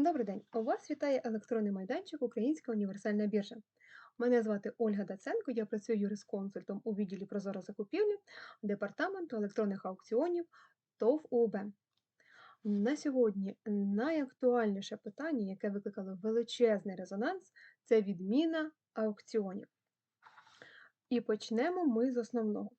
Добрий день! У вас вітає електронний майданчик Українська універсальна біржа. Мене звати Ольга Даценко, я працюю юрисконсультом у відділі Прозоро закупівлі Департаменту електронних аукціонів ТОВ УБ. На сьогодні найактуальніше питання, яке викликало величезний резонанс, це відміна аукціонів. І почнемо ми з основного.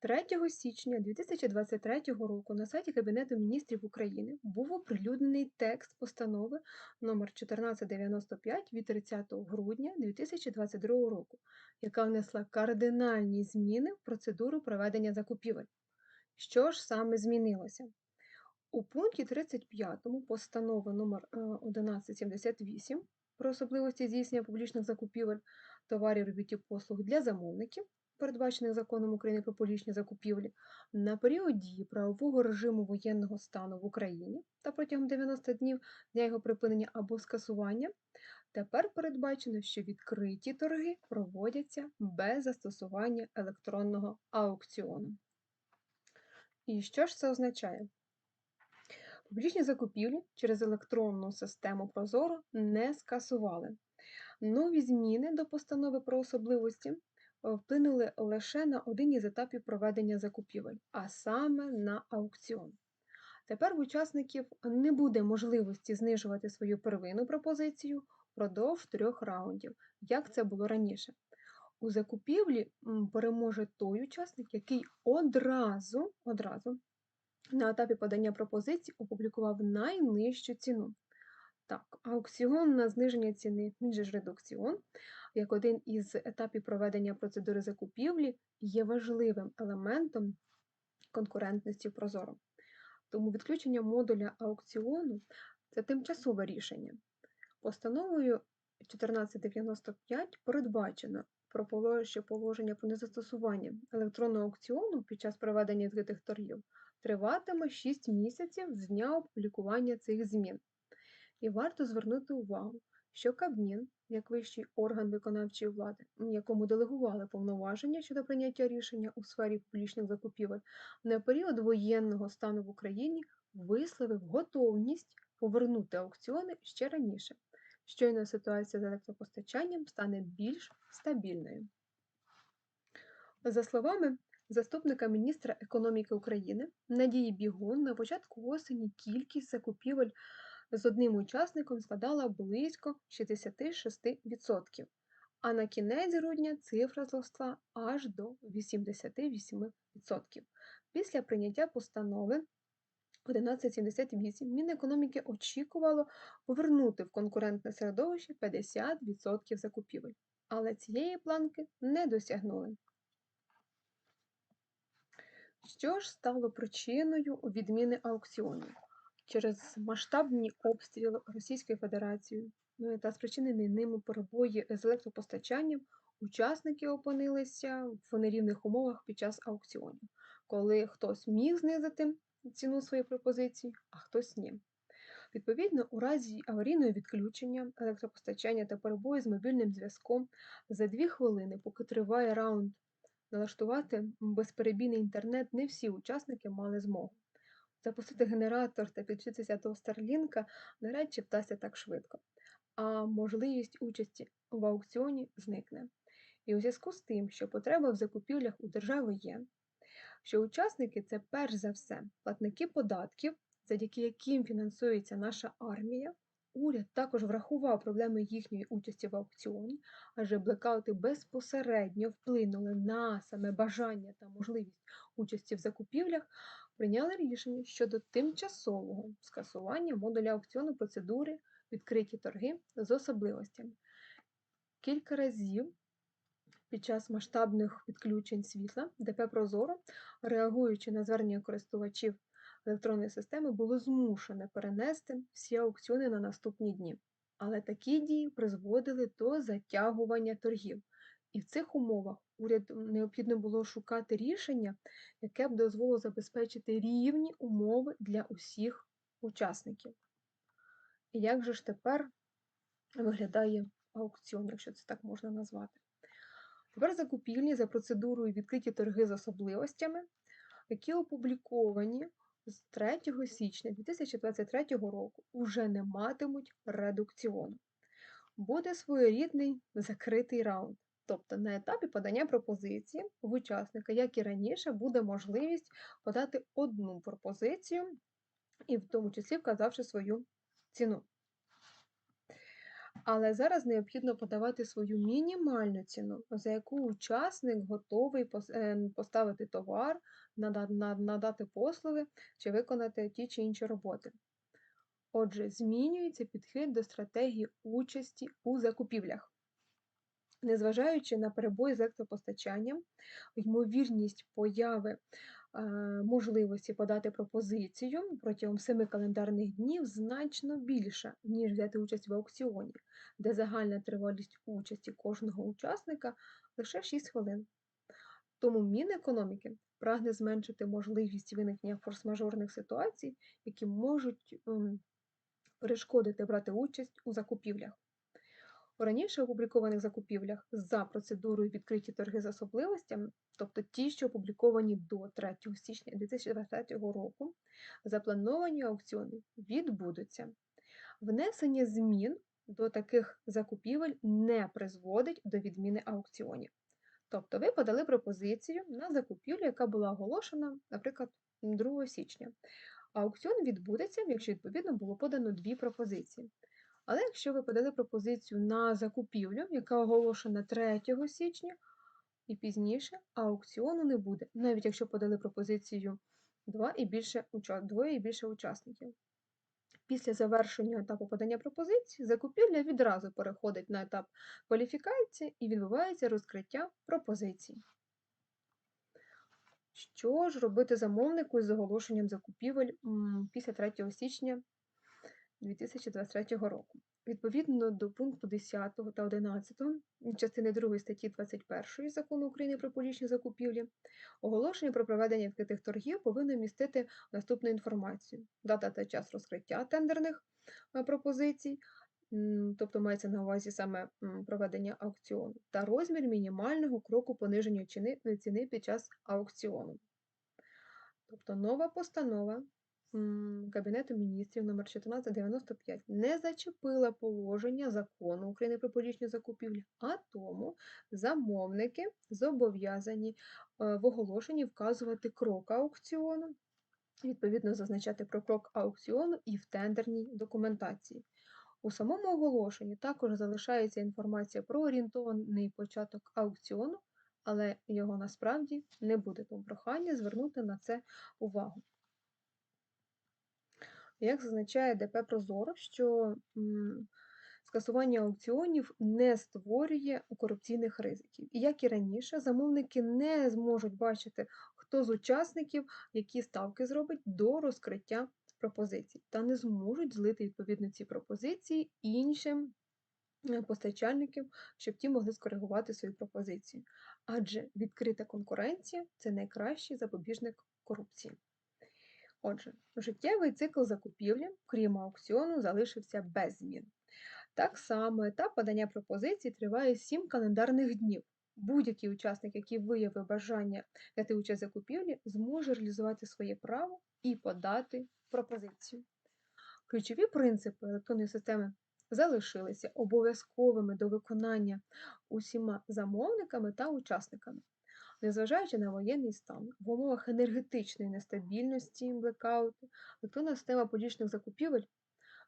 3 січня 2023 року на сайті Кабінету міністрів України був оприлюднений текст постанови номер 1495 від 30 грудня 2022 року, яка внесла кардинальні зміни в процедуру проведення закупівель. Що ж саме змінилося? У пункті 35 постанови номер 1178 про особливості здійснення публічних закупівель товарів робіт і послуг для замовників передбачених законом України про публічні закупівлі, на період дії правового режиму воєнного стану в Україні та протягом 90 днів дня його припинення або скасування, тепер передбачено, що відкриті торги проводяться без застосування електронного аукціону. І що ж це означає? Публічні закупівлі через електронну систему Прозоро не скасували. Нові зміни до постанови про особливості вплинули лише на один із етапів проведення закупівель, а саме на аукціон. Тепер в учасників не буде можливості знижувати свою первинну пропозицію впродовж трьох раундів, як це було раніше. У закупівлі переможе той учасник, який одразу одразу на етапі подання пропозицій опублікував найнижчу ціну. Так, аукціон на зниження ціни, він же ж редукціон, як один із етапів проведення процедури закупівлі, є важливим елементом конкурентності Прозоро. Тому відключення модуля аукціону це тимчасове рішення. Постановою 1495 передбачено що положення про незастосування електронного аукціону під час проведення відкритих торгів триватиме 6 місяців з дня опублікування цих змін. І варто звернути увагу, що Кабмін, як вищий орган виконавчої влади, якому делегували повноваження щодо прийняття рішення у сфері публічних закупівель, на період воєнного стану в Україні висловив готовність повернути аукціони ще раніше. Щойно ситуація з електропостачанням стане більш стабільною. За словами заступника міністра економіки України Надії Бігун, на початку осені кількість закупівель з одним учасником складала близько 66%, а на кінець грудня цифра зросла аж до 88%. Після прийняття постанови 1178 Мінекономіки очікувало повернути в конкурентне середовище 50% закупівель, але цієї планки не досягнули. Що ж стало причиною відміни аукціонів? Через масштабні обстріли Російською Федерацією ну, та спричинені ними перебої з електропостачанням, учасники опинилися в нерівних умовах під час аукціонів, коли хтось міг знизити ціну своєї пропозиції, а хтось ні. Відповідно, у разі аварійного відключення електропостачання та перебою з мобільним зв'язком за дві хвилини, поки триває раунд, налаштувати безперебійний інтернет, не всі учасники мали змогу. Запустити генератор та підключитися до Старлінка навряд чи вдасться так швидко, а можливість участі в аукціоні зникне. І у зв'язку з тим, що потреба в закупівлях у держави є, що учасники це перш за все платники податків, завдяки яким фінансується наша армія. Уряд також врахував проблеми їхньої участі в аукціоні, адже блекаути безпосередньо вплинули на саме бажання та можливість участі в закупівлях, прийняли рішення щодо тимчасового скасування модуля аукціону процедури відкриті торги з особливостями. Кілька разів під час масштабних відключень світла ДП Прозоро, реагуючи на звернення користувачів електронної системи було змушене перенести всі аукціони на наступні дні. Але такі дії призводили до затягування торгів. І в цих умовах уряду необхідно було шукати рішення, яке б дозволило забезпечити рівні умови для усіх учасників. І як же ж тепер виглядає аукціон, якщо це так можна назвати? Тепер закупівлі за процедурою відкриті торги з особливостями, які опубліковані з 3 січня 2023 року уже не матимуть редукціону. Буде своєрідний закритий раунд. Тобто на етапі подання пропозиції в учасника, як і раніше, буде можливість подати одну пропозицію, і в тому числі вказавши свою ціну. Але зараз необхідно подавати свою мінімальну ціну, за яку учасник готовий ем, поставити товар, надати послуги чи виконати ті чи інші роботи. Отже, змінюється підхід до стратегії участі у закупівлях. Незважаючи на перебої з електропостачанням, ймовірність появи е, можливості подати пропозицію протягом 7 календарних днів значно більша, ніж взяти участь в аукціоні, де загальна тривалість участі кожного учасника лише 6 хвилин. Тому Мінекономіки прагне зменшити можливість виникнення форс-мажорних ситуацій, які можуть ем, перешкодити брати участь у закупівлях. У раніше опублікованих закупівлях за процедурою відкриті торги з особливостями, тобто ті, що опубліковані до 3 січня 2023 року, заплановані аукціони відбудуться. Внесення змін до таких закупівель не призводить до відміни аукціонів. Тобто ви подали пропозицію на закупівлю, яка була оголошена, наприклад, 2 січня. Аукціон відбудеться, якщо відповідно було подано дві пропозиції. Але якщо ви подали пропозицію на закупівлю, яка оголошена 3 січня і пізніше, аукціону не буде, навіть якщо подали пропозицію два і більше, двоє і більше учасників. Після завершення етапу подання пропозицій, закупівля відразу переходить на етап кваліфікації і відбувається розкриття пропозицій. Що ж робити замовнику з оголошенням закупівель після 3 січня 2023 року? Відповідно до пункту 10 та 11 частини 2 статті 21 Закону України про публічні закупівлі, оголошення про проведення відкритих торгів повинно містити наступну інформацію: дата та час розкриття тендерних е, пропозицій, тобто мається на увазі саме проведення аукціону, та розмір мінімального кроку пониження ціни, ціни під час аукціону. Тобто нова постанова Кабінету міністрів номер 1495 не зачепила положення закону України про публічні закупівлі, а тому замовники зобов'язані е, в оголошенні вказувати крок аукціону, відповідно зазначати про крок аукціону і в тендерній документації. У самому оголошенні також залишається інформація про орієнтований початок аукціону, але його насправді не буде. Тому прохання звернути на це увагу. Як зазначає ДП Прозоро, що скасування аукціонів не створює корупційних ризиків. І як і раніше, замовники не зможуть бачити, хто з учасників які ставки зробить до розкриття пропозицій, та не зможуть злити відповідно ці пропозиції іншим е, постачальникам, щоб ті могли скоригувати свою пропозицію. Адже відкрита конкуренція це найкращий запобіжник корупції. Отже, життєвий цикл закупівлі, крім аукціону, залишився без змін. Так само етап подання пропозицій триває 7 календарних днів. Будь-який учасник, який виявив бажання взяти участь в закупівлі, зможе реалізувати своє право і подати пропозицію. Ключові принципи електронної системи залишилися обов'язковими до виконання усіма замовниками та учасниками. Незважаючи на воєнний стан, в умовах енергетичної нестабільності, блекауту, електронна система публічних закупівель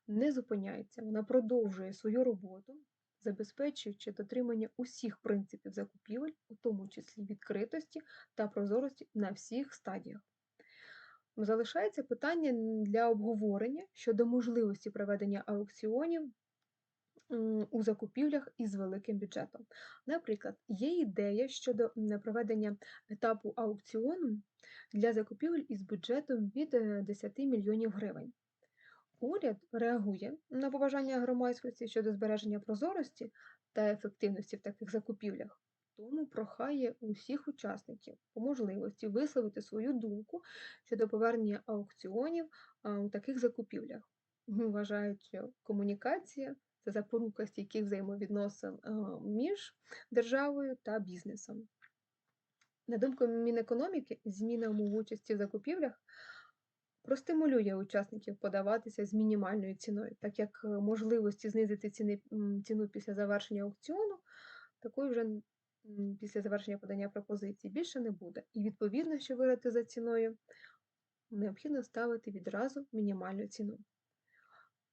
не зупиняється, вона продовжує свою роботу, забезпечуючи дотримання усіх принципів закупівель, у тому числі відкритості та прозорості на всіх стадіях. Залишається питання для обговорення щодо можливості проведення аукціонів у закупівлях із великим бюджетом. Наприклад, є ідея щодо проведення етапу аукціону для закупівель із бюджетом від е, 10 мільйонів гривень. Уряд реагує на побажання громадськості щодо збереження прозорості та ефективності в таких закупівлях, тому прохає усіх учасників по можливості висловити свою думку щодо повернення аукціонів у таких закупівлях. Вважають, що комунікація це запорука стійких взаємовідносин між державою та бізнесом. На думку Мінекономіки, зміна умов участі в закупівлях Простимулює учасників подаватися з мінімальною ціною, так як е, можливості знизити ціни, ціну після завершення аукціону, такої вже після завершення подання пропозицій більше не буде. І відповідно, що виграти за ціною, необхідно ставити відразу мінімальну ціну.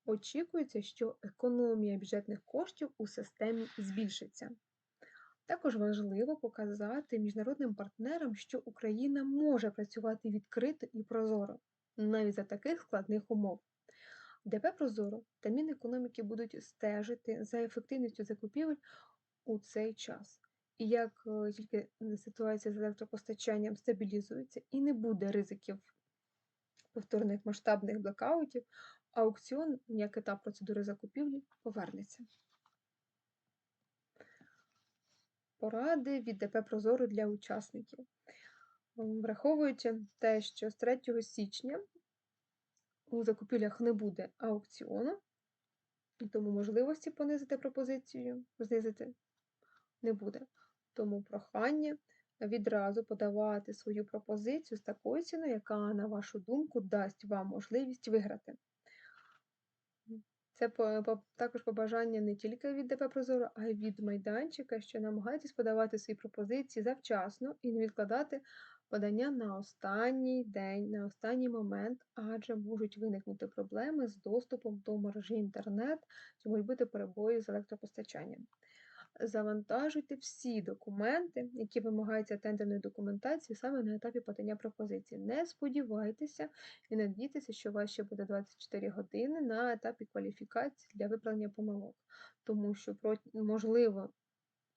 Очікується, що економія бюджетних коштів у системі збільшиться. Також важливо показати міжнародним партнерам, що Україна може працювати відкрито і прозоро, навіть за таких складних умов. ДП Прозоро та Мінекономіки будуть стежити за ефективністю закупівель у цей час. І як е, тільки ситуація з електропостачанням стабілізується і не буде ризиків повторних масштабних блекаутів, аукціон, як етап процедури закупівлі, повернеться. Поради від ДП Прозоро для учасників. Враховуючи те, що з 3 січня у закупівлях не буде аукціону, тому можливості понизити пропозицію, знизити не буде. Тому прохання відразу подавати свою пропозицію з такою ціною, яка, на вашу думку, дасть вам можливість виграти. Це по- по- також побажання не тільки від ДП Прозоро, а й від майданчика, що намагайтесь подавати свої пропозиції завчасно і не відкладати подання на останній день, на останній момент, адже можуть виникнути проблеми з доступом до мережі інтернет, чи можуть бути перебої з електропостачанням. Завантажуйте всі документи, які вимагаються тендерної документації саме на етапі подання пропозиції. Не сподівайтеся і надійтеся, що у вас ще буде 24 години на етапі кваліфікації для виправлення помилок, тому що можливо.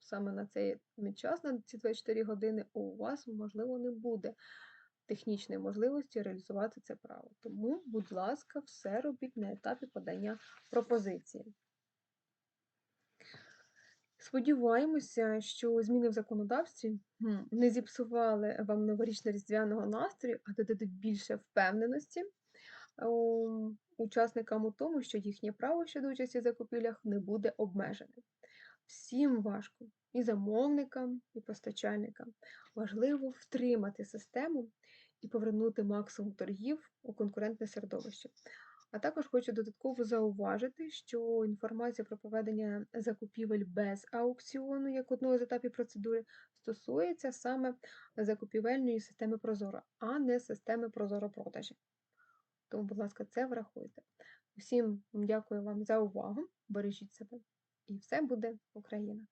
Саме на цей час, на ці 24 години, у вас, можливо, не буде технічної можливості реалізувати це право. Тому, будь ласка, все робіть на етапі подання пропозиції. Сподіваємося, що зміни в законодавстві не зіпсували вам новорічно-різдвяного настрою, а додадуть більше впевненості учасникам у тому, що їхнє право щодо участі в закупівлях не буде обмежене. Всім важко, і замовникам, і постачальникам. Важливо втримати систему і повернути максимум торгів у конкурентне середовище. А також хочу додатково зауважити, що інформація про проведення закупівель без аукціону як одного з етапів процедури стосується саме закупівельної системи Прозоро, а не системи Прозоро-продажі. Тому, будь ласка, це врахуйте. Всім дякую вам за увагу, бережіть себе, і все буде Україна!